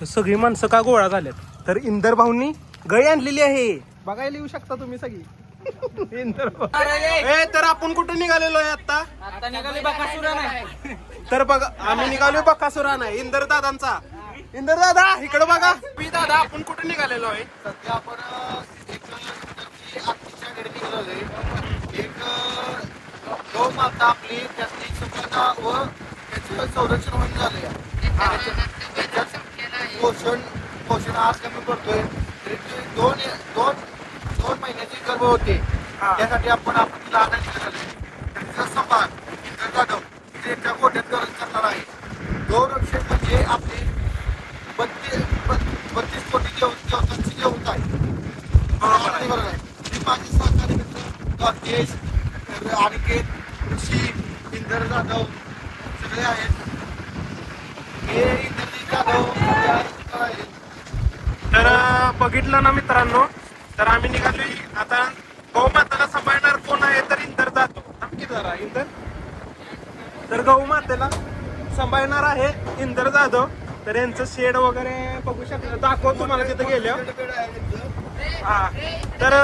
तर सगळी माणसं का गोळा झाल्यात? तर इंदर भाऊंनी गळी आणलेली आहे. बघायला येऊ शकता तुम्ही सगळी. इंदर भाऊ. ए, तर आपण कुठे निघालेलो आहे आता आता निघाली बकासुरा नाही तर बघा आम्ही निघालोय बकासुरा नाही इंदर दादांचा. इंदर दादा इकडे बघा. मी दादा आपण कुठे निघालेलो आहे? सध्या आपण अ, एक अ, आत्तीच्या घरी निघालो आहे एक अ, गौ माता आपली त्याची सुकता व त्याचं संरक्षण होऊन झालंय. त्याच्यात पोषण पोषण आज कमी पडतोय तरी ती दोन दोन दोन महिन्याची गर्भ होते. त्यासाठी आपण आपण तिला इंद्र जाधव ते एका गरज करणार आहे. म्हणजे आपली बत्तीस बत्तीस कोटी देव देवतांची देवता आहे. बरोबर आहे. माझे सहकारी मित्र राकेश अनिकेत ऋषी इंदर जाधव सगळे आहेत. हे इंद्रजी जाधव तर बघितलं ना मित्रांनो? तर आम्ही निघालोय आता गौमातेला सांभाळणार कोण आहे तर इंदर जातो. नक्की जरा इंदर. तर गौमातेला सांभाळणार आहे इंदर जाधव. तर यांचं शेड वगैरे बघू शकता. दाखव तुम्हाला तिथे गेल्यावर. हा. तर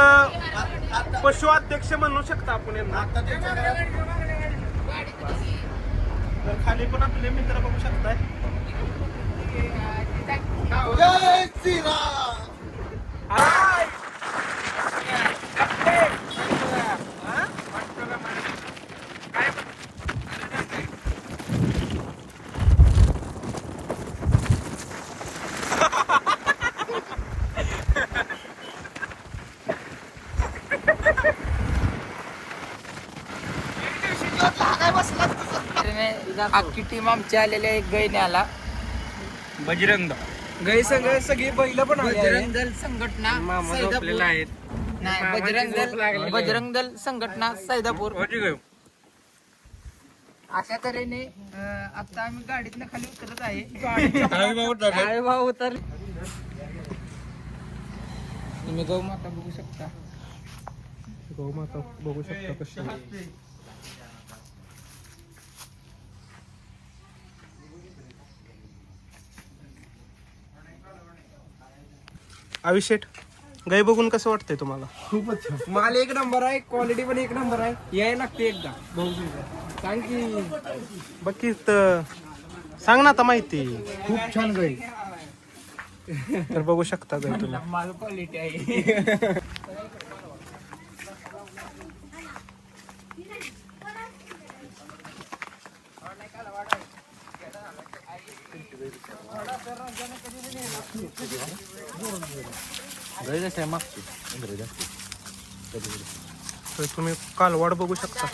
पशु अध्यक्ष म्हणू शकता आपण यांना. आता तर खाली पण आपले मित्र बघू शकताय. जय श्रीराम अख्खी टीम आमची आलेली आहे गैन्याला. बजरंग गै सगळे सगळी बैल पण बजरंग दल संघटना मामा सैदापूर. झोपलेला आहेत नाही मामाची बजरंग झोप लागलेली दल आहे. बजरंग दल संघटना सैदापूर होती गं. अशा तऱ्हेने अं, आता आम्ही गाडीतनं खाली उतरत आहे आम्ही टाकलं. उतर तुम्ही गौ माता बघू शकता गौमाता बघू शकता कशी अभिषेक गाय बघून कसं वाटतंय तुम्हाला? खूपच माल एक नंबर आहे क्वालिटी पण एक नंबर आहे. याय लागते एकदा. सांग की बाकी तर सांग ना आता माहिती. खूप छान गाई. तर बघू शकता गाय तुम्ही. माल क्वालिटी आहे. तर तुम्ही कालवाड बघू शकता.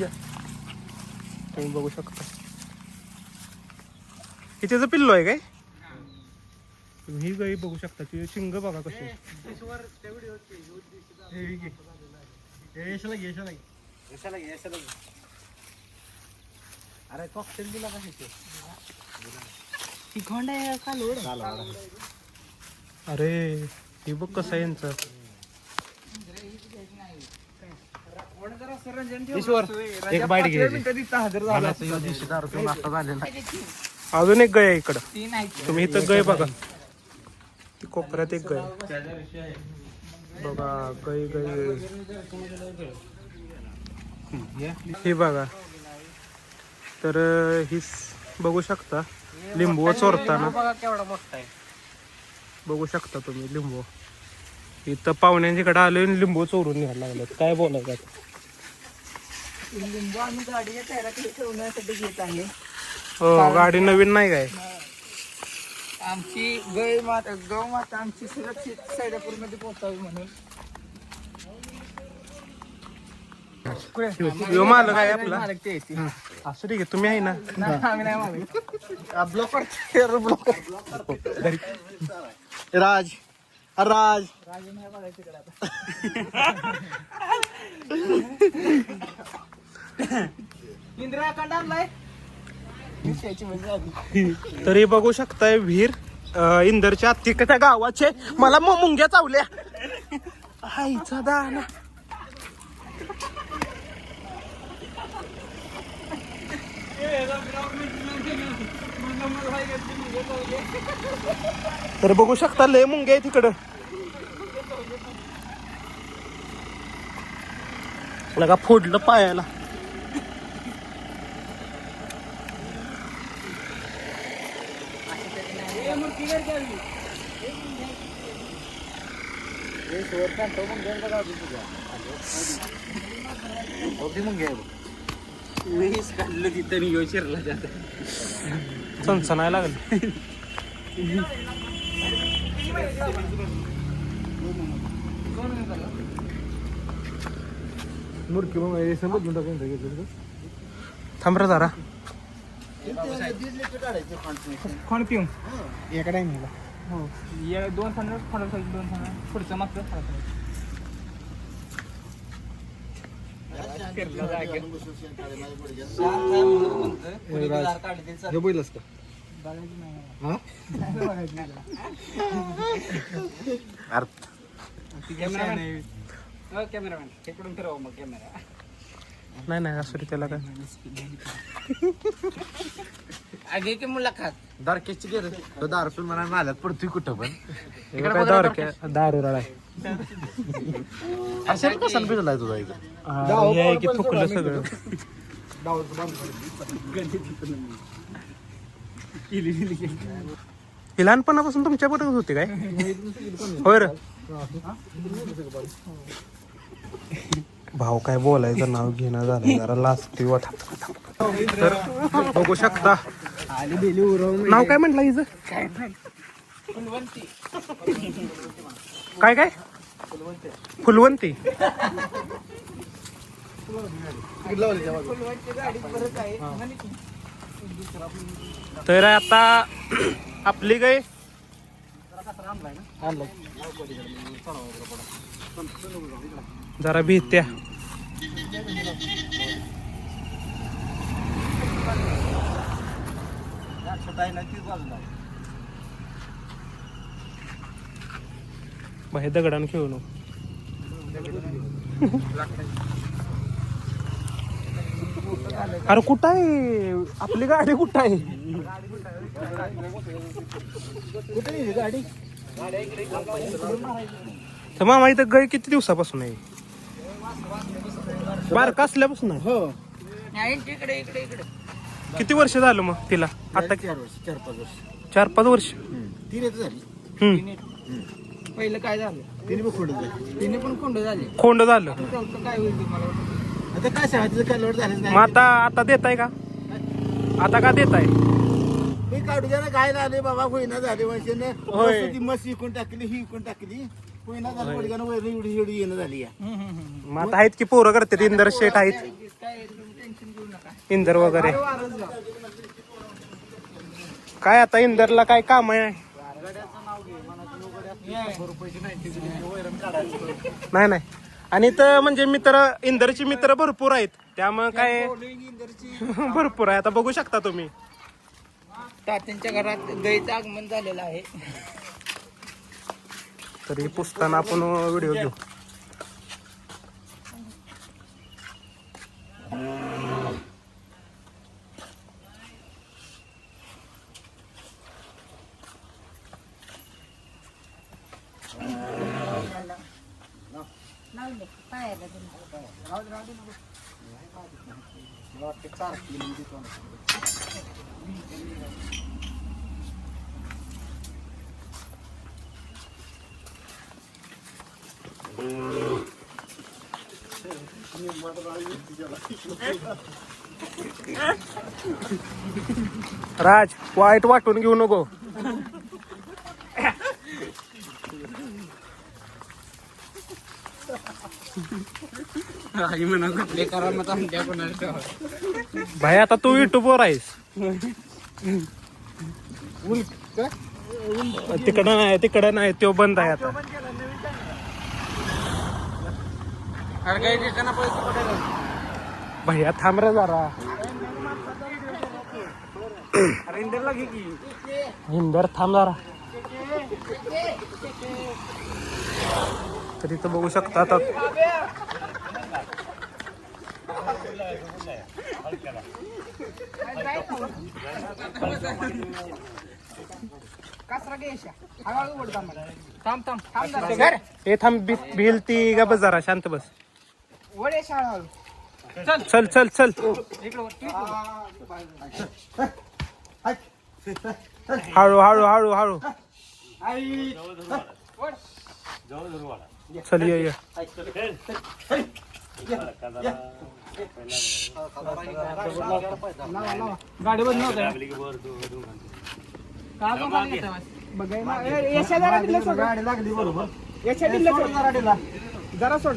या तुम्ही बघू शकता. हे त्याचं पिल्लो आहे काय? तुम्ही ही गाई बघू शकता. ती शिंग बघा कशी अरे कॉकटेल दिला का तिखंड आहे का लोड अरे हे बघ कसं आहे यांचं. एक बाईट अजून एक गाय इकडं. तुम्ही इथं गाय बघा. ती कोपऱ्यात एक गाय. बघा गाय गाय. हे बघा. तर ही बघू शकता. लिंबू चोरताना. बघा केवढा मोठा आहे. बघू शकता तुम्ही लिंबू. इथं पाहुण्यांच्याकडे आणि लिंबू चोरून घ्यायला लागलेत. काय बोलायचं? लिंबू आम्ही गाडीच्या ठेवण्यासाठी घेत आहे. हो गाडी नवीन नाही काय? आमची गाय माता गौ माता आमची सुरक्षित सैदापूरमध्ये पोहोचावी म्हणून यो मालक आहे आपला. मालक ते येते. असं ठीक आहे तुम्ही आहे ना. नाही, आम्ही नाही मालक. ब्लॉकर ब्लॉकर राज राज. म्हणजे तरी बघू शकताय विहीर इंदरच्या अत्तिकच्या गावाचे मला मग मुंग्या चावल्या. आईचा दाना. तर बघू शकता लय मुंगे आहे तिकडं लगा फोडलं पायाला. काढलं तिथं येऊ शिरला जात चणचणाय लागलं थांब रे जरा. कोण पिऊ एकडे नाही हो. या दोन थांबणार फरक पाहिजे दोन थांबणार पुढचं मागचं नाही. बघायचं नाही. कॅमेरामॅन हो, कॅमेरामॅन इकडून फिरवा मग कॅमेरा नाही नाही असू दे त्याला काय. आगे की मुलाखत. दारकेची गेलं तो दारू पिऊन म्हणा नाल्यात पडतोय कुठं पण. काय दारू काय- दारू रळा. अशाला कशाला पिजलाय तुझा अरे, हे आहे की थुकलं सगळं. ही लहानपणापासून तुमच्या पटत होते काय? होय भाव भाऊ काय बोलायचं नाव घेणं झालं जरा लास्ट वाटत तर बघू शकता. नाव काय म्हटलं हिचं? काय काय? फुलवंती. तर आता आपली गाय जरा भीत्या बाहेर दगडानं खेळू नको. अरे कुठं आहे? आपली गाडी कुठं आहे? तर मामा इथं गय किती दिवसापासून आहे? बारका असल्यापासून. आहे हो. नाही इकडे इकडे इकडे. किती वर्ष झालं मग तिला? आता चार वर्ष चार पाच वर्ष. चार पाच वर्ष? तीन येत झाली. हम्म. पहिलं काय झालं? तिने बघ खोडून झाली. तिने पण कोंड झाले. खोंड झालं. चौथं काय होईल तुम्हाला? आता काय सांगा तिचं कालवड झालंच मग नाही आता आता देताय का? आता का देताय? मी काढू द्या ना काय झाले बाबा होईना झाले म्हणजे होय. ती मस्त इकून टाकली ही इकून टाकली. होईना झालं पडल्यानं वैर एवढी एवढी येणं झाली या. मग आता आहेत की पोरं करते इंदर शेठ आहेत. काय तुम्ही टेन्शन घेऊ नका. इंदर वगैरे. काय आता इंदरला काय काम आहे? नाही. नाही आणि तर म्हणजे मित्र इंदरची मित्र भरपूर आहेत. त्यामुळे काय भरपूर आहे. आता बघू शकता तुम्ही. तात्यांच्या घरात गाईचं आगमन झालेलं आहे. तरी पुसताना आपण व्हिडिओ घेऊ. राज वाईट वाटून घेऊ नको. भाई आता तू युट्यूब वर आहेस. तिकडं नाही तिकडं नाही तो बंद आहे आता. अरे काही ठिकाणा पैसे पडायला भैया थांब रे जरा. अरे इंदरला घे की. इंदर थांब जरा. तर इथं बघू शकता आता. थांब थांब. थांब. हे थांब भिल ती गा बस जरा शांत बस. चल चल चल चल. हळू हळू हळू हळू. चल ये गाडी बंद नव्हतं. जरा सोड.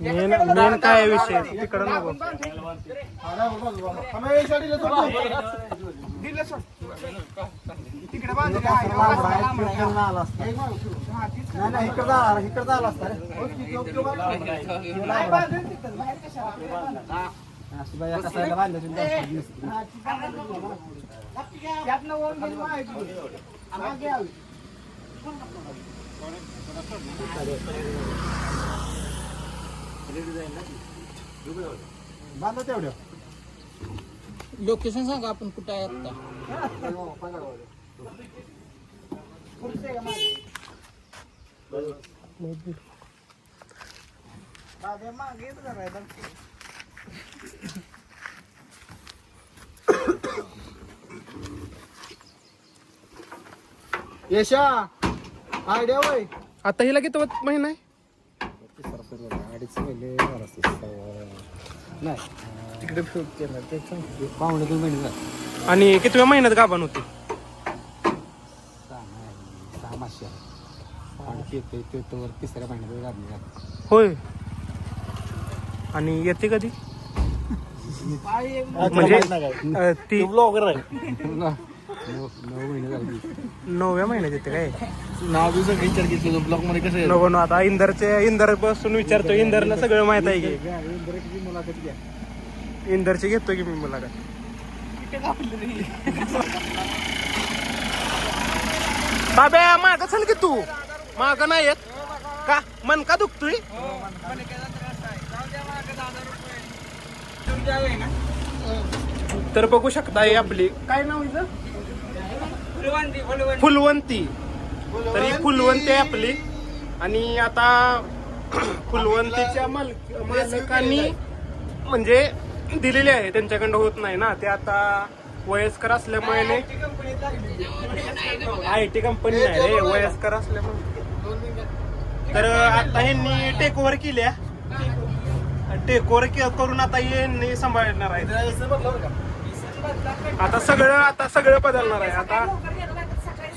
मेन मेन काय आहे विषय? तिकडं नको. दिलं सोड तिकडे बांधलं बांधा तेवढ्या लोकेशन सांगा आपण कुठे आहे आता? दादा, मागे. यशा आयडिया वय आता हिला किती महिना आहे तिकडे पाहुणे दोन महिने झाले. आणि कितव्या महिन्यात गाभण होती? सहा मासे आणि येते ते तर तिसऱ्या महिन्यात होय. आणि येते कधी? म्हणजे अं, ती ब्लॉगर आहे. नऊ महिने झाले. नवव्या महिन्यात येते काय? नाव बी सगळं विचार घेतलं ब्लॉगमध्ये कसं आहे? नको ना आता इंदरचे इंदर बसून विचारतो. इंदरला सगळं माहीत आहे की. मुलाखत घ्या. इंदरची घेतो की मी मला काय बाब्या माग चल की तू. माग नाही येत. का? मन का दुखतोय? तर बघू शकता ही आपली. काय नाव हिचं? फुलवंती. तर ही फुलवंती आहे आपली. आणि आता फुलवंतीच्या मालक मालकांनी म्हणजे दिलेली आहे. त्यांच्याकडं होत नाही ना. ते आता वयस्कर असल्यामुळे आय टी कंपनी नाही रे. वयस्कर असल्यामुळे. तर आता यांनी टेक ओव्हर केल्या. टेक ओव्हर करून आता यांनी सांभाळणार आहे आता सगळं आता सगळं बदलणार आहे. आता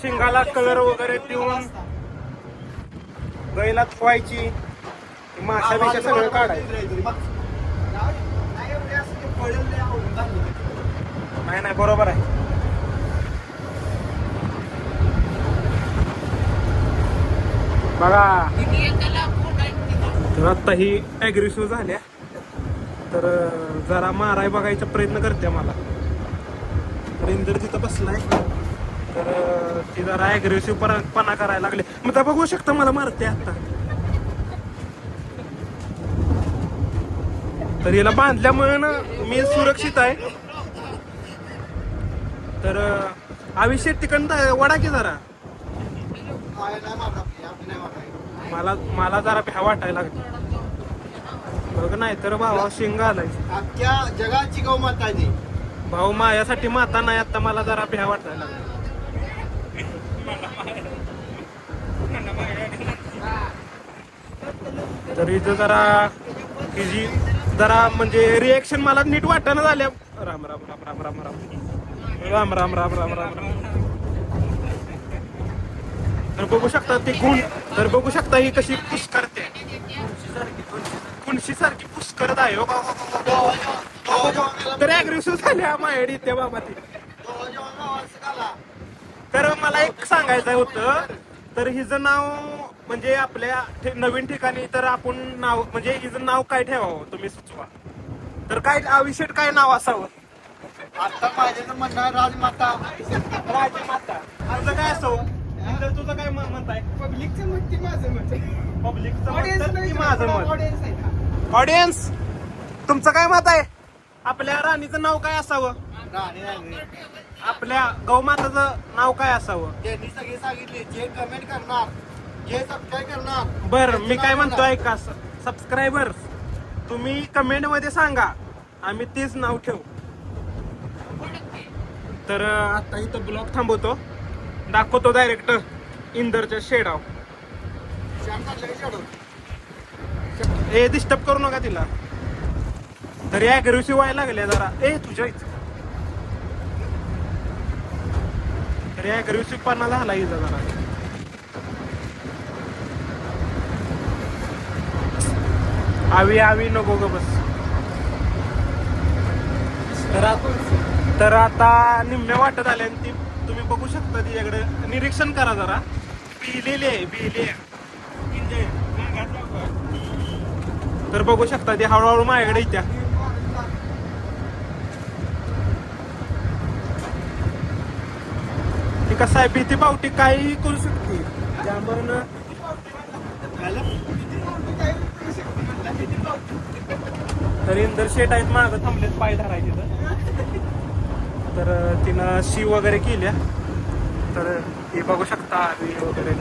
शिंगाला कलर वगैरे देऊन गैला ठेवायची माशा बिशा सगळं काढायचं. नाही नाही बरोबर आहे. बघा. तर आता ही ॲग्रेसिव्ह झाल्या. तर जरा माराय बघायचा प्रयत्न करते मला. रेंजर तिथं बसलाय. तर ती जरा ॲग्रेसिव्ह पणा पणा करायला लागले. मग त्या बघू शकता मला मारते आता. तर याला बांधल्यामुळे ना मी सुरक्षित आहे. तर अं, आयुष्यात तिकडं वडा की जरा. मला मला जरा भ्या वाटायला लागली. बघ नाही तर भावा शिंग आलाय. अख्ख्या जगाची गौमाता आहे ती. भाऊ माझ्यासाठी माता नाही आता मला जरा भ्या वाटायला लागली. तर इथं जरा हिची जरा म्हणजे रिएक्शन मला नीट वाटणं झाल्या राम राम राम राम राम राम. राम राम राम राम राम राम. तर बघू शकता ती गुण तर बघू शकता ही कशी पुश करते कुणशी सारखी पुष्करत आहे हो. तर अग्रेसिव्ह झाले माहेडी ते बाबा ती गोवा जेव्हा गावाला आला तर मला एक सांगायचं होतं तर हिचं नाव म्हणजे आपल्या ठे- नवीन ठिकाणी तर आपण नाव म्हणजे हिचं नाव काय ठेवावं? तुम्ही सुचवा. तर काय अविशेट काय नाव असावं? आता माझे तर म्हणणं आहे राजमाता. राजमाता. तुझं काय असावं हिचं तुझं काय म- मत आहे पब्लिकचं मत ते माझं मत? पब्लिकचं तर माझं मत? आहे का? ऑडियन्स तुमचं काय मत आहे? आपल्या राणीचं नाव काय असावं? राणी राणी. आपल्या गौमाताचं नाव काय असावं? त्यांनी सगळे सांगितले जे कमेंट करणार जे सबस्क्राईब करणार बर मी काय म्हणतो. ऐका सबस्क्रायबर तुम्ही कमेंटमध्ये सांगा आम्ही तेच नाव ठेवू. तर आता इथं ब्लॉग थांबवतो. दाखवतो डायरेक्ट इंदरच्या शेडाव? ए डिस्टर्ब करू नका तिला. तरी ऍग्रेसिव्ह व्हायला लागले जरा. ए तुझ्या इथं तरी ऍग्रेसिव्ह पणा झाला इथं जरा. आवी आवी नको ग बस. तर तर आता निम्म्या वाटत आले आणि ती तुम्ही बघू शकता तिच्याकडे निरीक्षण करा जरा. पिलेली आहे पिले तर बघू शकता ती हळूहळू माझ्याकडे येत्या. कसं आहे भीती पावटी काही करू शकते? त्यामुळे तर इंदर शेट आहेत मागं थांबलेत पाय धरायचे तर तिनं शी वगैरे केल्या. तर हे बघू शकता आधी वगैरे.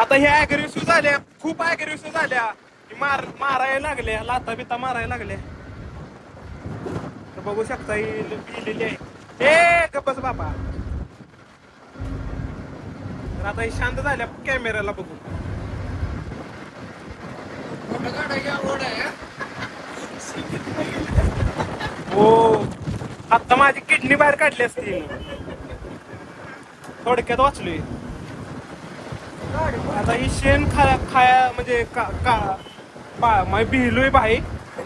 आता हे अग्रेसिव्ह झाल्या खूप अग्रेसिव्ह झाल्या. ही मार मारायला लागल्या लाता बिता मारायला लागल्या. तर बघू शकता ही लिहिलेली आहे. ए गप्पस बाबा. तर आता ही शांत झाल्या कॅमेऱ्याला बघू हो. आता माझी किडनी बाहेर काढली असती. थोडक्यात वाचलोय. आता ही शेण खा खाया म्हणजे का का बा भिलोय बाई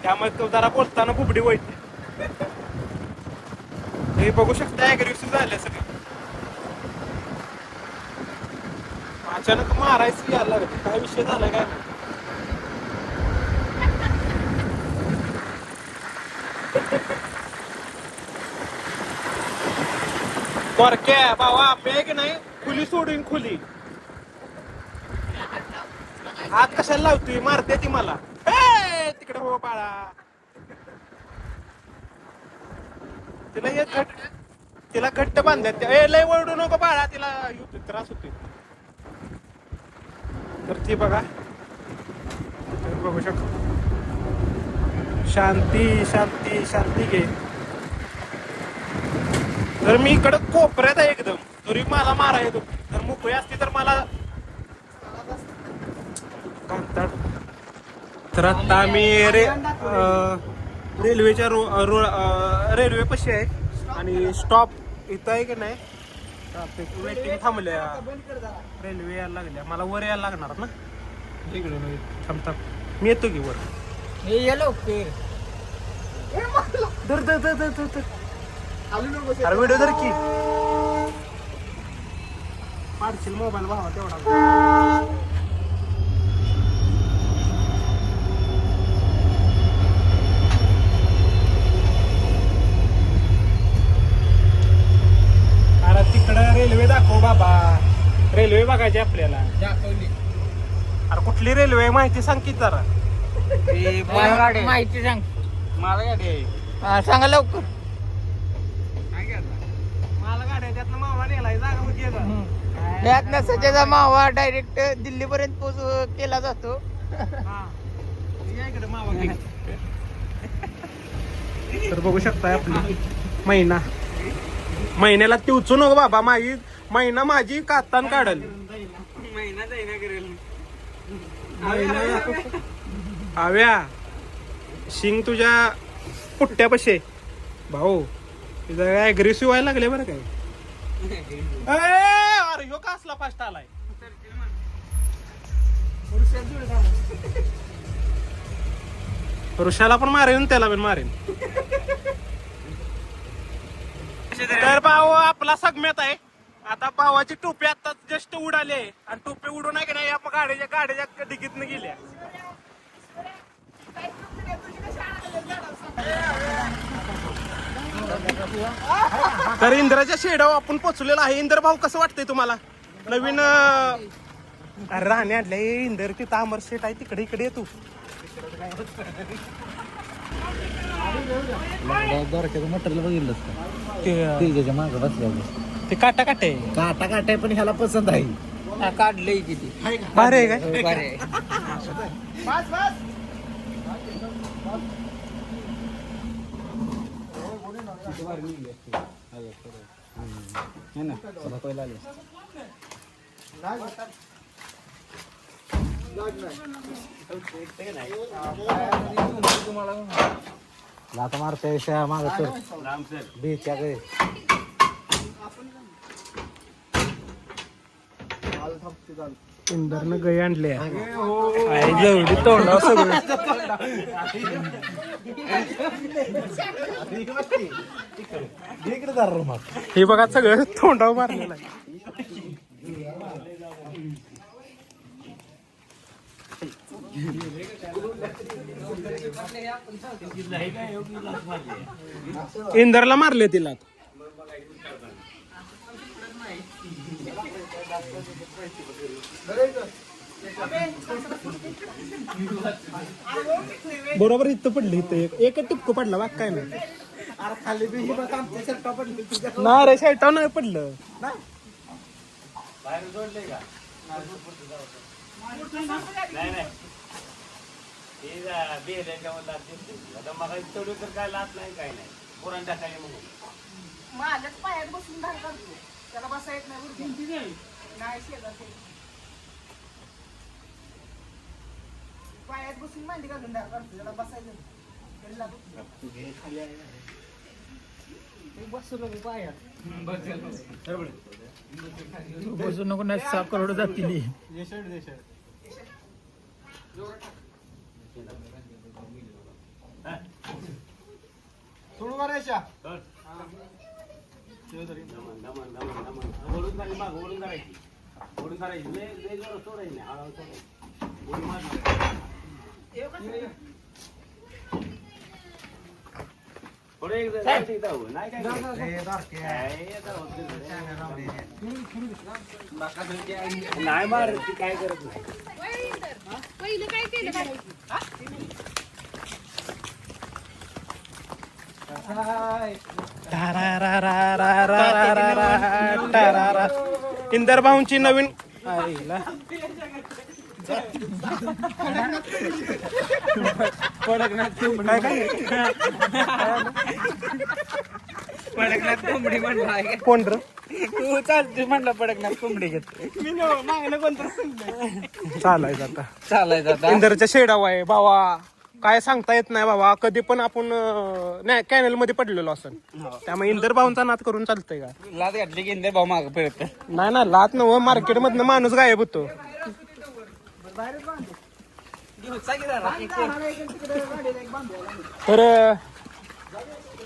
त्यामुळे तो जरा बोलताना बुबडी वळते. हे बघू शकता अग्रेसिव्ह झाले सगळे अचानक मारायचं यायला लागलं. काय विषय झालाय काय? बरक्या बाबा आपे की नाही खुली सोडून खुली. हात कशाला लावतोय? मारते ती मला. तिकडे हो बाळा. तिला एक घट तिला घट्ट बांधल्यात ए लय ओरडू नको बाळा तिला त्रास होतोय. तर ती बघा बघू शकतो. शांती शांती शांती घे. तर मी इकडं कोपऱ्यात आहे एकदम. तरी मला मारा येतो. तर मोकळी असती तर मला तर आता आम्ही रे रेल्वेच्या रो रो अं, रेल्वे पशी आहे. आणि स्टॉप इथं आहे की नाही? ट्रॅफिक वेटिंग थांबल्या. रेल्वे यायला लागल्या. मला वर यायला लागणार ना? इकडे नाही थांब थांब. मी येतो की वर? हे ये लवकर. धर धर धर धर धर धर. अरे व्हिडिओ धर की. पाडशील मोबाईल भावा तेवढा अरे तिकडं बाबा. रेल्वे बघायची आपल्याला. अरे कुठली रेल्वे आहे? माहिती सांग की जरा. माहिती सांग. मला गाडी आहे. हा, सांगा लवकर. मला गाड्या त्यातनं मावा नेलाय जागा जा. त्यातनं सच्याचा मावा डायरेक्ट दिल्ली पर्यंत पोहोच केला जातो. हा. मावा. तर बघू शकताय आपली. महिना. महिन्याला ती उचू नको बाबा माझी. महिना माझी कातान काढल. महिना जाईना करेल. महिना हव्या शिंग तुझ्या पुट्ट्यापाशी आहे. भाऊ तुझं अग्रेसिव्ह व्हायला लागले बरं काय? ए, अरे ह्यो कसला फास्ट आलाय? ऋषाला पण मारेन त्याला पण मारेन. तर भाऊ आपला सगम्यात आहे. आता भावाची टोपी आता जस्ट उडाली आहे. आणि टोपी उडून आहे की नाही आपण गाडीच्या गाडीच्या डिकीतनं गेल्या तर इंद्राच्या शेडाव आपण पोचलेलो आहे. इंद्र भाऊ कसं वाटतंय तुम्हाला? नवीन अरे राहणे आणलंय इंदर तिथं अमर शेट आहे. तिकडे इकडे तू. तू मटेरियल बघितलं का? ते त्याच्या मागं बसल्या ते काटा काटे काटा काटा पण ह्याला पसंत आहे. काढलंय किती भारी आहे काय बरे लाता मारच्या माग बेच्या गे इंदरनं गई आणले आहे. जेवढी तोंडाव सगळं हे बघा सगळं तोंडावर मारलेलं आहे. इंदरला मारले तिला. बरोबर इथं पडली इथं एक. एकच टिपकं पडला बाग काय नाही. ना रे शायटा नाही पडलं. बाहेर जोडले का? आता मग तेवढं तर काय लात नाही काय नाही. पुरण टाकायला म्हणून. माझ्याच पायात बसून धार काढतो त्याला बसा येत नाही शेजारचे. पायात बसून मांडी घालून धार त्याला बसायचं बसू नको नाही सहा करोड जातील. सोडू का रेषा दमन दमन दमन दमन ओढून झाली माग ओढून करायची ओढून करायची लय लय जोरात सोडायची नाही हळूहळू सोडायची ओढून मारली. थोडं एक जण जायचं इथं हो. नाही काय करायचं. काय आता होतं नाही. नाही मार ती काय करत नाही पहिलं काय केलं करायचं इंदर भाऊंची नवीन आईला. पडकनाथ कोंबडी म्हणला आहे का? कोण र तू चालते म्हणला पडकनाथ कोंबडी घेत चालायचं आता चालायचं आता इंदरच्या शेडाव आहे बाबा काय सांगता येत नाही बाबा कधी पण आपण अं, नाही कॅनलमध्ये पडलेलो असं. त्यामुळे इंदर भाऊंचा नाद करून चालतंय का? लाद घातली की इंदर भाऊ माग पळत. नाही ना लात नव मार्केट मधनं माणूस गायब होतो. तर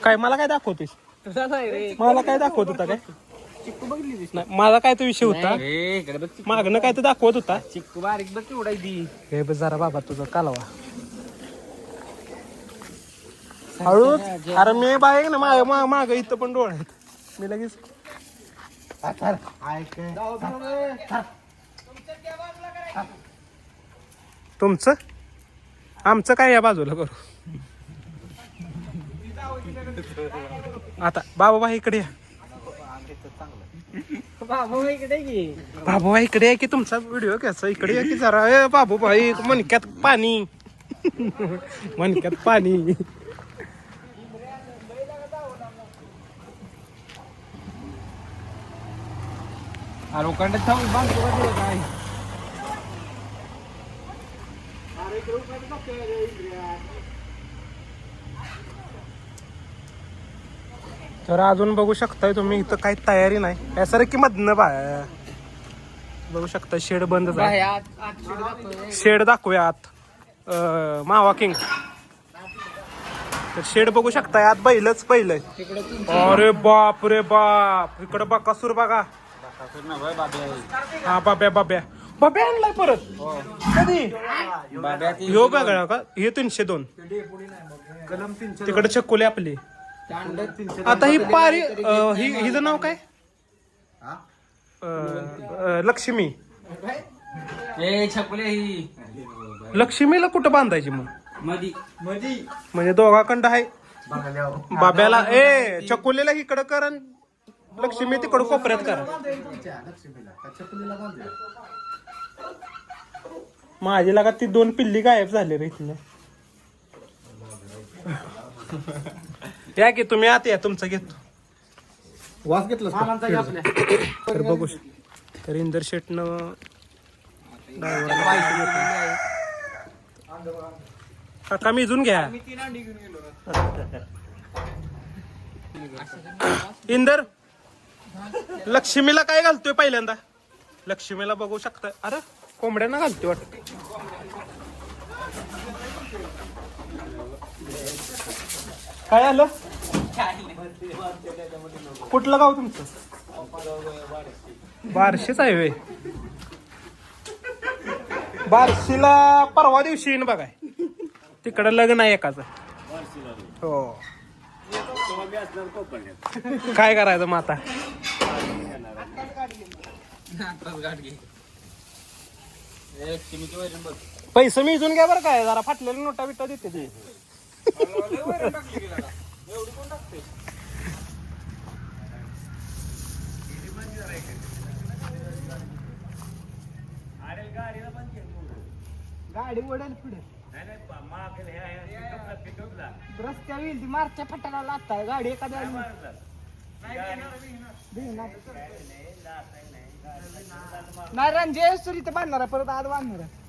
काय मला काय दाखवतेस? मला काय दाखवत होता काय? नाही माझा काय तो विषय होता? मागणं काय तर दाखवत होता? चिक्कू बारीक बघ केवढा दी हे बघ जरा बाबा तुझा कालवा. हळूच अरे मी बाहेर ना माग माग माग इथं पण डोळे आहेत. मी लगेच तुमचं? आमचं काय या बाजूला करू? आता बाबा इकडे या. बाबू इकडे आहे की. तुमचा व्हिडिओ घ्यायचा. इकडे आहे की जरा. ए बाबू भाई मणक्यात पाणी. मणक्यात पाणी. लोखंड थांब बांधतो का ते काय तर अजून बघू शकताय तुम्ही इथं काही तयारी नाही. यासारखी मधनं बा. बघू शकता शेड बंद शिड दाखवूया आत. अं, मावा किंग. तर शेड बघू शकताय आत बैलच पहिलं. अरे बाप रे बाप. इकडं बकासूर बघा. हा बाब्या बाब्या. बाब्या आणलाय परत. कधी? ह्यो बघा का हे तीनशे दोन. तिकडे चक्कोले आपले. आता ही पारी अं, ही हिचं नाव काय? अं, अं, लक्ष्मी. छकुले ही. लक्ष्मीला कुठं बांधायची मग? मधी. म्हणजे दोघाखंड आहे. बाब्याला ए चकोलीला इकडं कर लक्ष्मी तिकडं कोपऱ्यात कर माझी लागा ती दोन पिल्ली गायब झाले रे इथनं. या की तुम्ही आत या तुमचं घेतो. वास घेतलं तर बघू. शक- तर इंदर शेटनं काका मिजून घ्या. इंदर लक्ष्मीला काय घालतोय पहिल्यांदा? लक्ष्मीला बघू शकता. अरे कोंबड्यांना घालते वाटत. काय आलं? कुठलं गाव तुमचं? बारशेच आहे वे बारशीला परवा दिवशी येईन बघाय तिकडं लग्न आहे एकाचं. हो. काय करायचं मग आता? पैसे मी इथून घ्या बरं काय जरा फाटलेल्या नोटा बिटा देते ते. गाडी वडेल पुढे. रस्त्या येईल ती मारच्या फटाला लागताय गाडी एखाद्या नाही रणजे तरी इथं बांधणार आहे, परत आज बांधणार आहे.